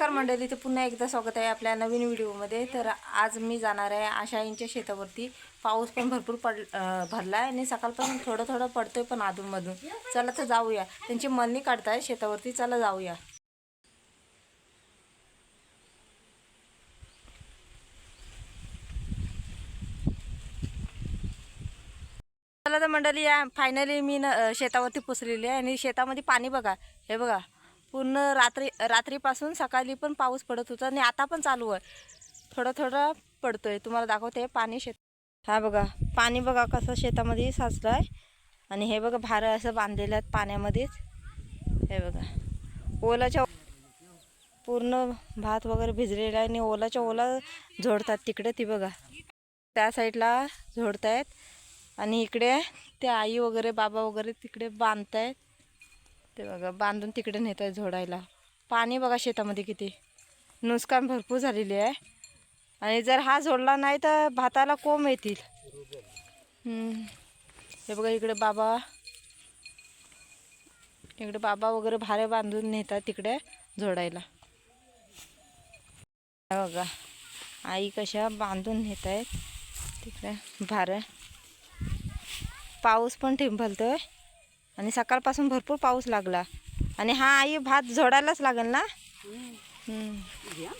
नमस्कार मंडळी ते पुन्हा एकदा स्वागत आहे आपल्या नवीन व्हिडिओमध्ये. तर आज मी जाणार आहे आशाईंच्या शेतावरती. पाऊस पण भरपूर पड भरला आहे आणि सकाळपासून थोडं थोडं पडतोय पण अधूनमधून. चला तर जाऊया. त्यांची मळणी काढताय शेतावरती. चला जाऊया. चला तर मंडळी या फायनली मी न शेतावरती पोचलेली आहे आणि शेतामध्ये पाणी बघा. हे बघा. पूर्ण रात्री रात्रीपासून सकाळी पण पाऊस पडत होता आणि आता पण चालू आहे. थोडं थोडं पडतोय. तुम्हाला दाखवते पाणी शेत हा बघा पाणी बघा कसं शेतामध्ये साचलं आहे आणि हे बघा भार असं बांधलेलं आहेत पाण्यामध्येच. हे बघा ओलाच्या पूर्ण भात वगैरे भिजलेला आहे आणि ओलाच्या ओला झोडतात तिकडे ती बघा. त्या साईडला झोडतायत. आणि इकडे ते आई वगैरे बाबा वगैरे तिकडे बांधतायत. ते बघा बांधून तिकडे नेत आहे झोडायला. पाणी बघा शेतामध्ये किती. नुकसान भरपूर झालेली आहे. आणि जर हा झोडला नाही तर भाताला कोंब येतील. हे बघा इकडे बाबा. इकडे बाबा वगैरे भारे बांधून नेतात तिकडे झोडायला. बघा आई कशा बांधून नेत आहेत तिकडे भारे. पाऊस पण ठिंबलतोय. आणि सकाळपासून भरपूर पाऊस लागला. आणि हा आई भात झोडायलाच लागेल ना?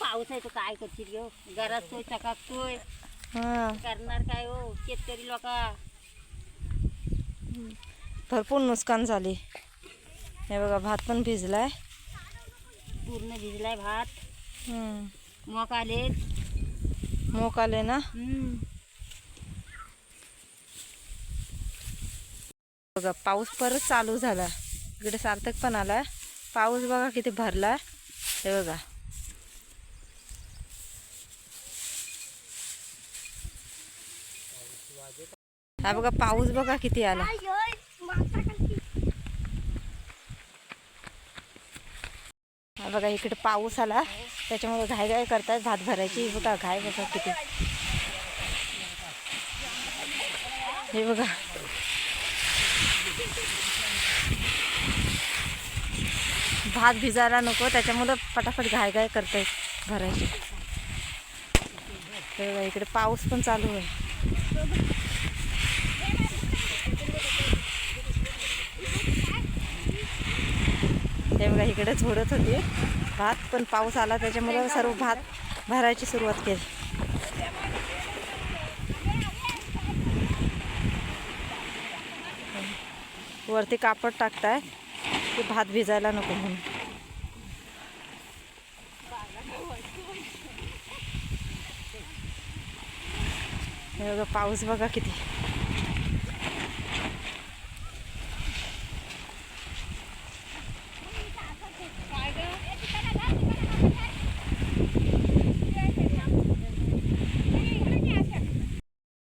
पाऊस आहे तर काय करशील घेऊ घरात तोय चकाकतोय हां. करणार काय हो? शेतकरी लोक. भरपूर नुकसान झाले. हे बघा भात पण भिजलाय. पूर्ण भिजलाय भात. हम्म. मोक आले मोक आले ना? बघा पाऊस परत चालू झाला. इकडे सार्थक पण आला पाऊस बघा किती भरला हे बघा. हा बघा पाऊस बघा किती आला. हा बघा इकडे पाऊस आला. त्याच्यामुळे घाय घाय करतात भात भरायची. बघा घाय बघा किती. हे बघा. भात भिजायला नको त्याच्यामुळं पटापट घाय घाय करताय भरायची हे इकडे पाऊस पण चालू आहे. हे बघा इकडे झोडत होती. भात पण पाऊस आला त्याच्यामुळं सर्व भात भरायची सुरुवात केली. वरती कापड टाकताय. की भात भिजायला नको म्हणून. हे बघा पाऊस बघा किती.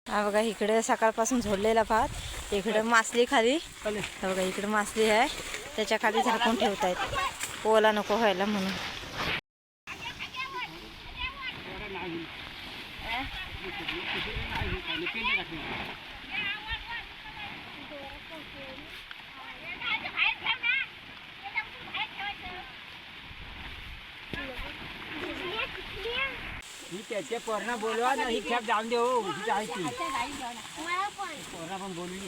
हा बघा इकडे सकाळपासून झोडलेला भात. इकडं मासली खाली. बघा इकडं मासली आहे. त्याच्याखाली झाकून ठेवतायत. ओला नको व्हायला म्हणून. ही त्याच्या पोरणा बोलवा ना ही खेप जाऊन दे हो पोरणा पण बोलली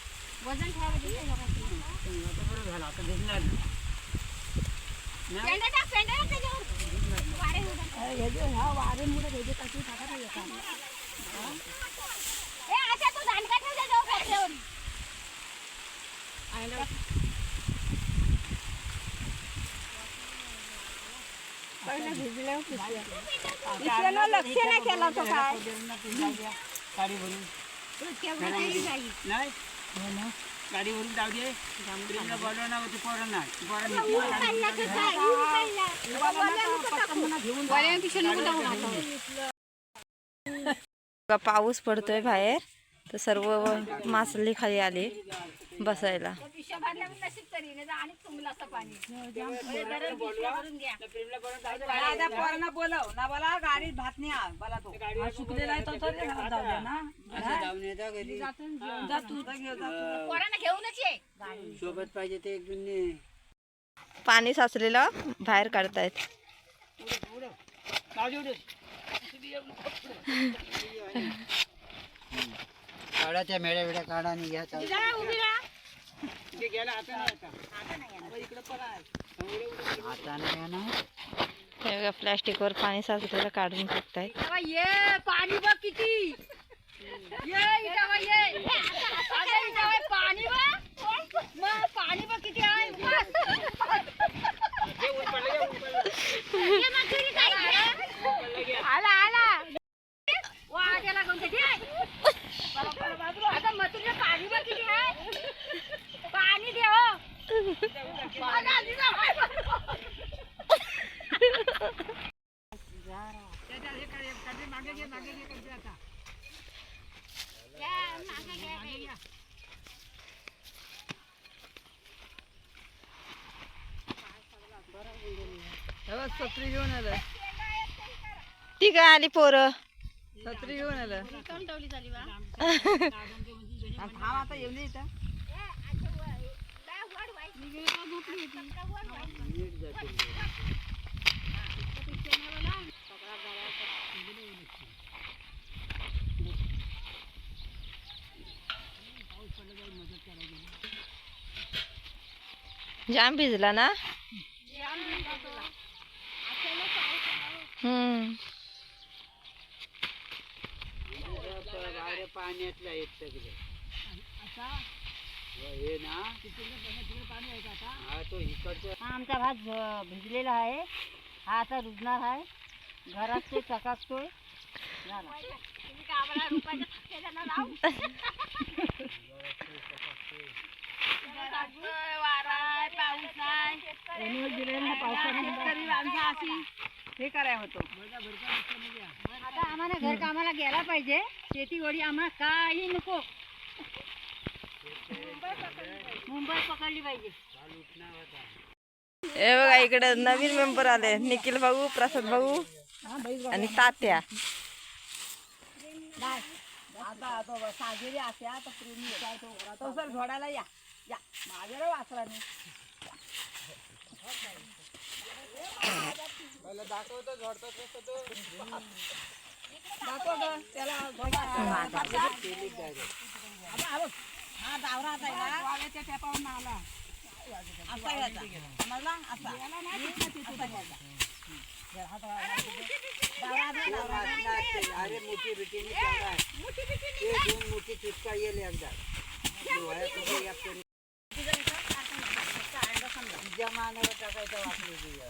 जाऊ दे. बघा, पाऊस पडतोय बाहेर तर सर्व मासली खाली आली बसायला प्रेमला बोलव जाऊ दे. त्या पोरांना बोलव ना बोला गाडीत भात नाही बोला तो हा आहे तो तर घरात जाऊ दे. ना असं जाऊन येता घरी जा. तू जा घेऊ जा तू. पोरांना घेऊनच ये सोबत पाहिजे ते एक पाणी साचलेलं बाहेर काढतायत. काढा त्या मेड्या वेड्या काढा आणि घ्या चालू. हे बघा प्लॅस्टिकवर पाणी साचलेलं काढून टाकतायत ये पाणी बघ किती. ये इटावा ये. अगं इटावा पाणी बघ. मग पाणी बघ किती आहे बस. ये मग घरी जायचं. छत्री घेऊन आलं ती काय आली पोरं? छत्री घेऊन आलं. थांब आता येऊन जाम भिजला ना? हम्म. बाहेर पाण्यातलं आहेत सगळे हे ना हा तो इकडच्या हा आमचा भात भ- भिजलेला आहे. हा आता रुजणार आहे. घरात ते चकाकतोय. झाला. हे कराय होतो. आता आम्हाला घर कामाला गेला पाहिजे. शेतीवडी आम्हाला काही नको. मुंबई पकडली पाहिजे हे बघा इकडे नवीन मेंबर आले निखिल भाऊ प्रसाद भाऊ आणि तात्या साजेरी असे प्रेमी. तो सर या या माझ्यावर वाचला नाही दाखव गं, त्याला. हा आहे ना. वाघाच्या टेपावरून आला असा घ्यायचा समजला असा. घ्यायचा. डावरा आता, डावरा आता. अरे मोठी बिटीने ते दोन मोठी चिटका येईल एकदा. मानावर टाकायचं तुझ्या बाहेर गेल्या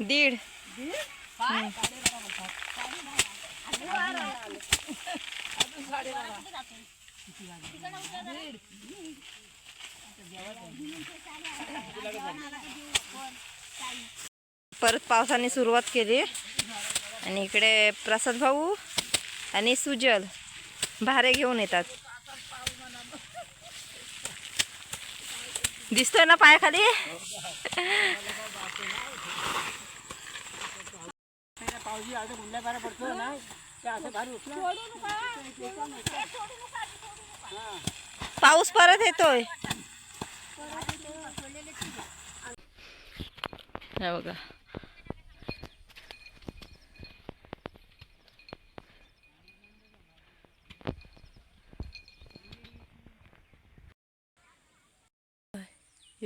दीड. परत पावसाने सुरुवात केली. आणि इकडे प्रसाद भाऊ आणि सुजल. भारे घेऊन येतात. दिसतोय ना पायाखाली? पाऊस परत येतोय. बघा.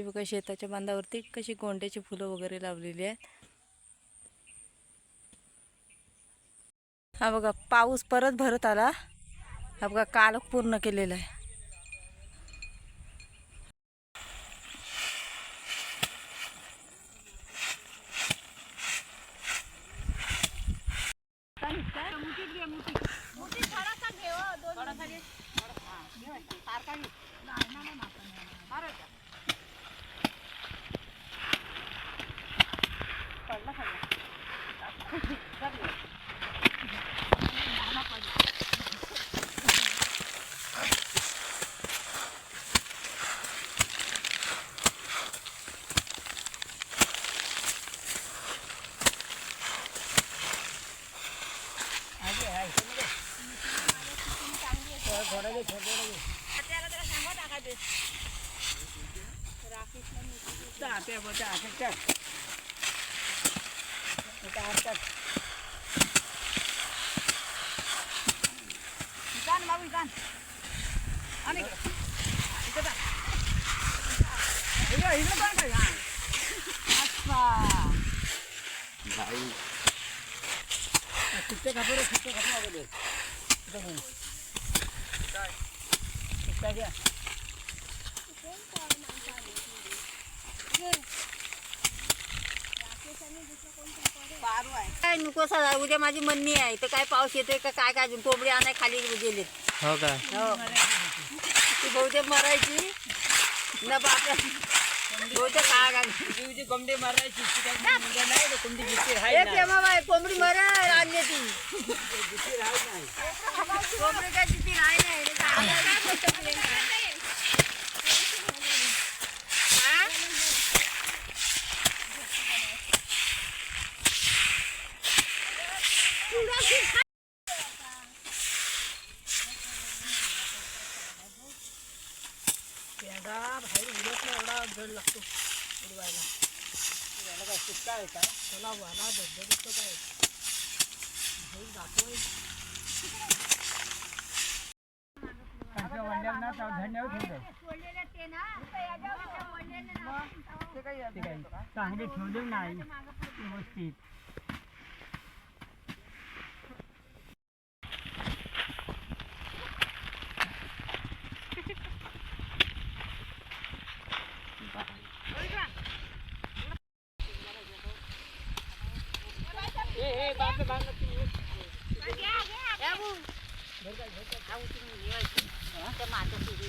हे बघा शेताच्या बांधावरती कशी गोंड्याची फुलं वगैरे लावलेली आहेत. हा बघा पाऊस परत भरत आला. हा बघा काल पूर्ण केलेला आहे. บ่จ้าจักจักจ้าจักจันบ่จันอันนี้จันเฮ้ยเฮ้ยจันค่ะอัสซาไหลคิดจะกับรถคิดจะกับรถเอาไปเลยได้ได้ได้ काय नको सा उद्या माझी मन्नी आहे. तर काय पाऊस येतोय का काय काय अजून? कोंबडी आणाय खाली गेले हो का? हो. ती बहुतेक मरायची. न बापरे. बहुतेक काय काय जीवची कोंबडी मारायची. नाही कोंबडी जितकी राहाय ए नाही. प्रेमा बाई कोंबडी मरा आणली ती. कोंबडी काय किती राही नाही. रे, काय- काय बोलतो प्रियंका? हा? पेंडा बाहेर उडत नाही एवढा जड लागतो उडवायला उडवायला काय सुट्टा आहे का त्याला वाला धबधबीचं काय बाहेर जातोय त्यांच्या वंड्यावर ना त्या धन्यावर ठेवलं ते काय चांगले ठेवले नाही. व्यवस्थित.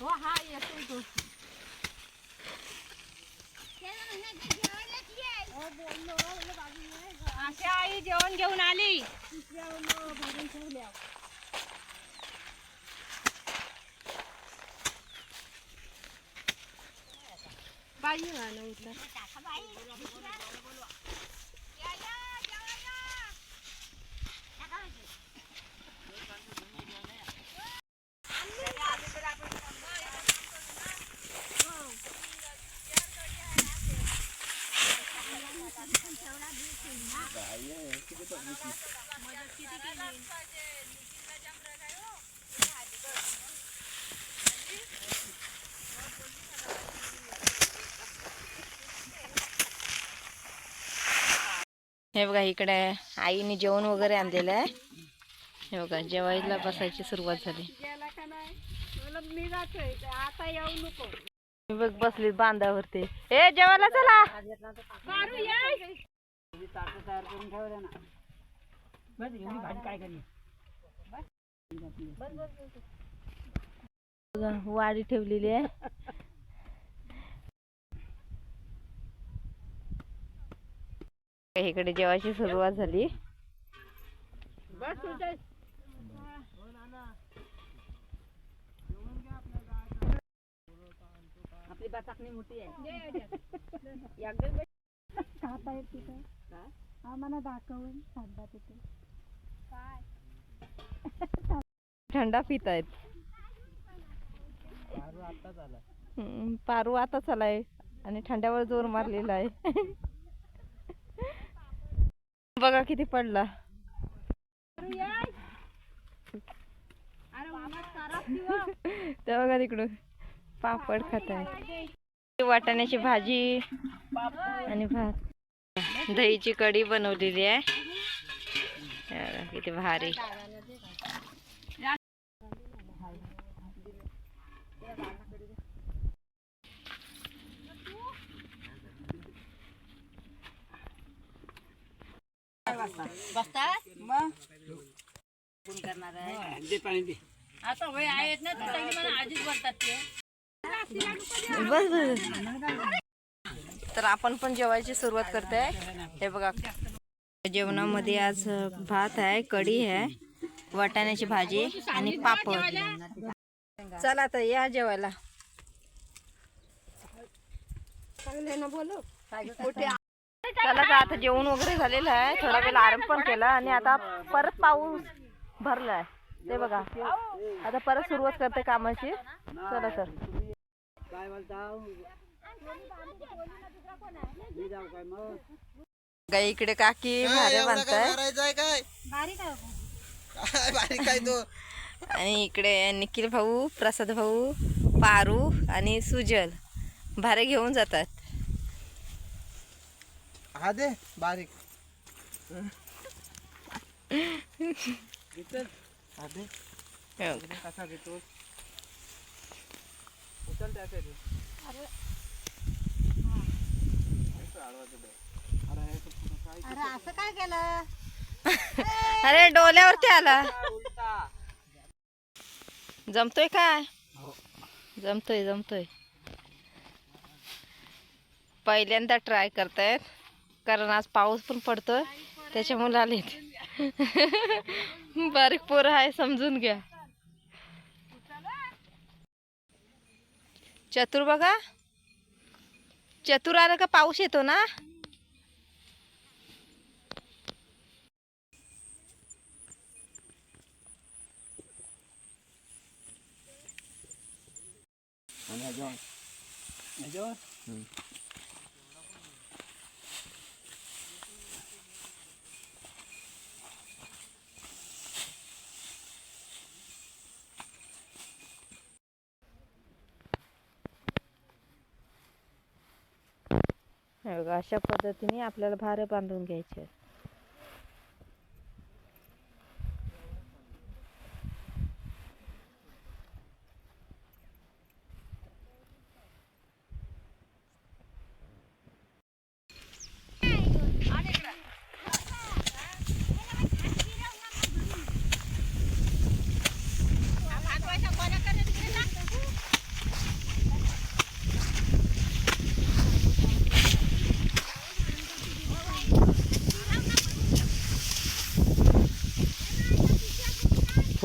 हो हा येतो तो. आशा आई जेवण घेऊन आली. पाहिजे ना हे बघा इकडे आईने जेवण वगैरे आणलेलं आहे. हे बघा जेवायला बसायची सुरुवात झाली. बघ बसली बांधावरती. ए जेवायला चला. मारू ये बस एवढी भाजी काय करी? बघा, वाडी ठेवलेली आहे. इकडे जेवायची सुरुवात झाली. बस तुझं आपली बाचाकणी मोठी आहे. खाता येते का? आम्हाला दाखवून थंडा पित आहेत. पारू आता चालाय आणि थंड्यावर जोर मारलेला आहे. बघा किती पडला. ते बघा तिकडं पापड खात आहे वाटाण्याची भाजी आणि भात. दहीची कढी बनवलेली आहे. हे बघा, किती भारी. बसतात मग कोण करणार आहे दे पाणी दे आता वय आहेत ना तर सगळी मला आधीच बोलतात ते. बस बस. तर आपण पण जेवायची सुरुवात करते हे बघा. जेवणामध्ये आज भात आहे कढी आहे वाटाण्याची भाजी आणि पापड. चला तर या जेवायला. चला तर आता जेवण वगैरे झालेलं आहे. थोडा वेळ आराम पण केला आणि आता परत पाऊस भरलाय. ते बघा. आता परत सुरुवात करते कामाची. चला तर. काय इकडे काकी भारे बांधताय मारायचंय काय बारीक आहे काय बारीक काय तो? आणि इकडे निखिल भाऊ प्रसाद भाऊ पारू आणि सुजल. भारे घेऊन जातात. हा दे बारीक. हा दे. हे. कसा घेतो उचल काय अरे असं काय केलं? अरे डोल्यावरती आला. जमतोय काय? जमतोय जमतोय. पहिल्यांदा ट्राय करतायत कारण आज पाऊस पण पडतोय त्याच्यामुळे आलेत. बारीक पोरं आहे समजून घ्या. चतुर बघा. चतुर आलं का पाऊस येतो ना? आणि हे बघा अशा पद्धतीने आपल्याला भारे बांधून घ्यायचे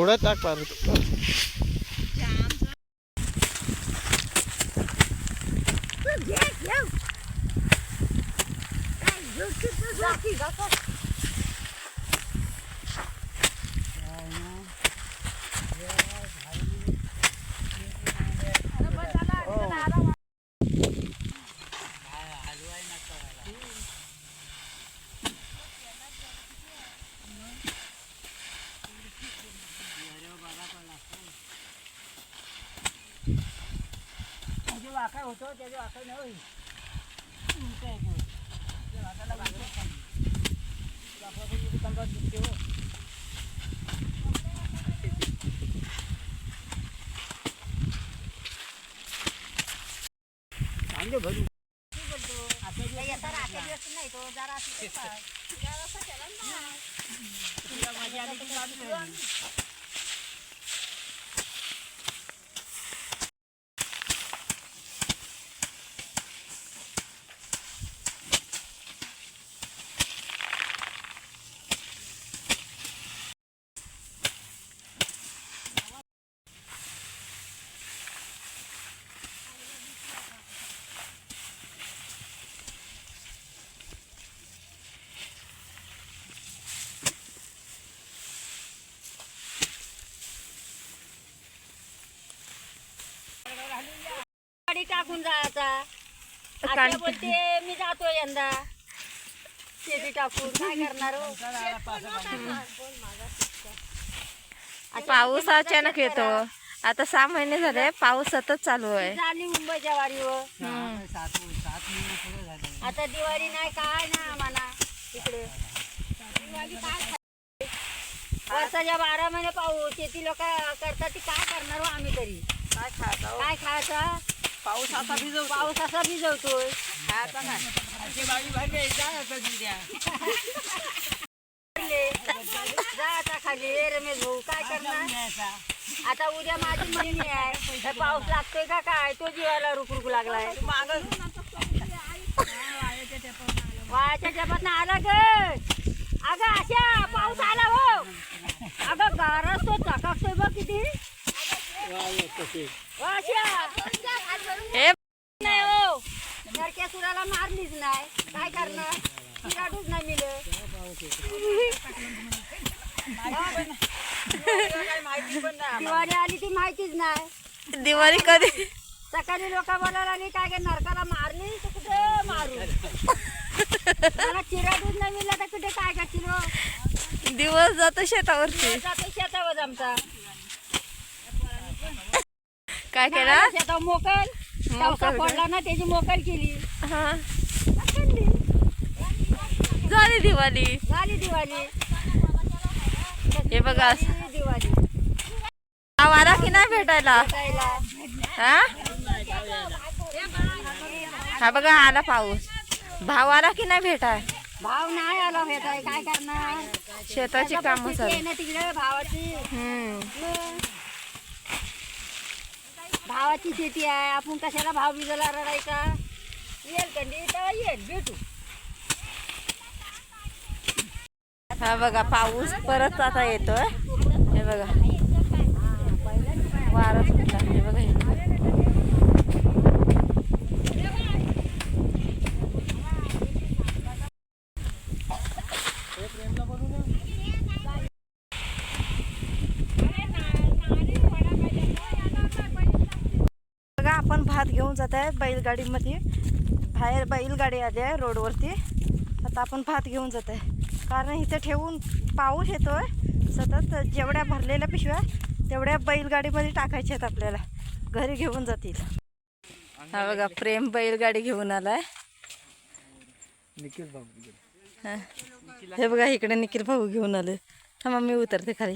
आहेत. थोडं टाक पार त्याचे वाकाय होतो त्याचे वाकाय नाही होईल. उलटं आहे तो. त्या वाकायला वाकडं खाली. चांगले भरू येता रात्री दिवस नाही तो जरा असं गाडी टाकून जायचा. आता बोलते मी जातो यंदा. शेती टाकून काय करणार हो? पाऊस अचानक येतो. आता सहा महिने झाले पाऊस सतत चालू आहे. झाली मुंबईच्या वारीवर झाले. आता दिवाळी नाही काय ना आम्हाला इकडे. वर्षाच्या बारा महिने पाऊस शेती लोक करतात ती काय करणार हो आम्ही तरी? काय खायचं काय खायचं? पाऊस असा भिजवतो पाऊस असा भिजवतोय. बाजी जा आता खाली. रे रमेश भाऊ काय करणार? आता उद्या माझी महिनी आहे. तर पाऊस लागतोय का काय? तो जीवाला रुक रुक लागलाय वायाच्या जपात आला ग. अगं आशा पाऊस आला हो. अगं गारच तो चकाकतोय बघ किती. हे नाही हो नरक्या सुराला मारलीच नाही काय करणार नाही नाही दिवाळी आली ती माहितीच नाही दिवाळी कधी? सकाळी लोक बोलायला लागली काय नरकाला मारली? तर कुठे मारू? मला चिराडूच नाही मिळला तर कुठे काय करतील हो? दिवस जातो शेतावरती. जातो शेतावर आमचा. काय केलं शेतावर मोकल. पावसा पडला ना त्याची मोकल केली. हा. झाली दिवाळी. झाली दिवाळी. हे बघा. दिवाळी. आला की नाही भेटायला. हा? हा बघा आला पाऊस. भाव आला की नाही भेटाय? भाव नाही आला भेटाय. काय करणार? शेताची कामं तिकडे भावाची. हम्म. भावाची शेती आहे. आपण कशाला भाव बिजला रडायचा? येईल कंडी तर येईल भेटू. हा बघा पाऊस परत आता येतोय. हे बघा. वारं सुटला हे बघा हे. बघा आपण भात घेऊन जात आहे बैलगाडीमध्ये. बाहेर बैलगाडी आली आहे रोडवरती. आता आपण भात घेऊन जात आहे. कारण इथे ठेवून पाऊस येतोय. सतत जेवढ्या भरलेल्या पिशव्या तेवढ्या बैलगाडीमध्ये टाकायच्या आहेत आपल्याला. घरी घेऊन जातील. हा बघा प्रेम बैलगाडी घेऊन आलाय. निखिल भाऊ. हा. हे बघा इकडे निखिल भाऊ घेऊन आले. थांबा मी उतरते खाली.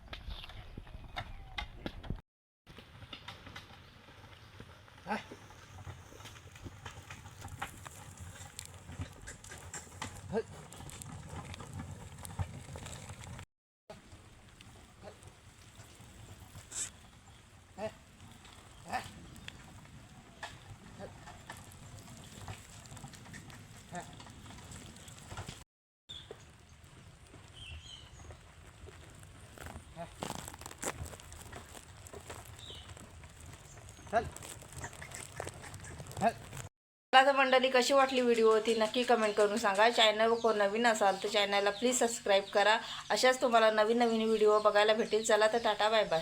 मला तर मंडळी कशी वाटली व्हिडिओ ती नक्की कमेंट करून सांगा. चॅनलवर कोण नवीन असाल तर चॅनलला प्लीज सबस्क्राईब करा. अशाच तुम्हाला नवीन नवीन व्हिडिओ बघायला भेटेल. चला तर टाटा बाय बाय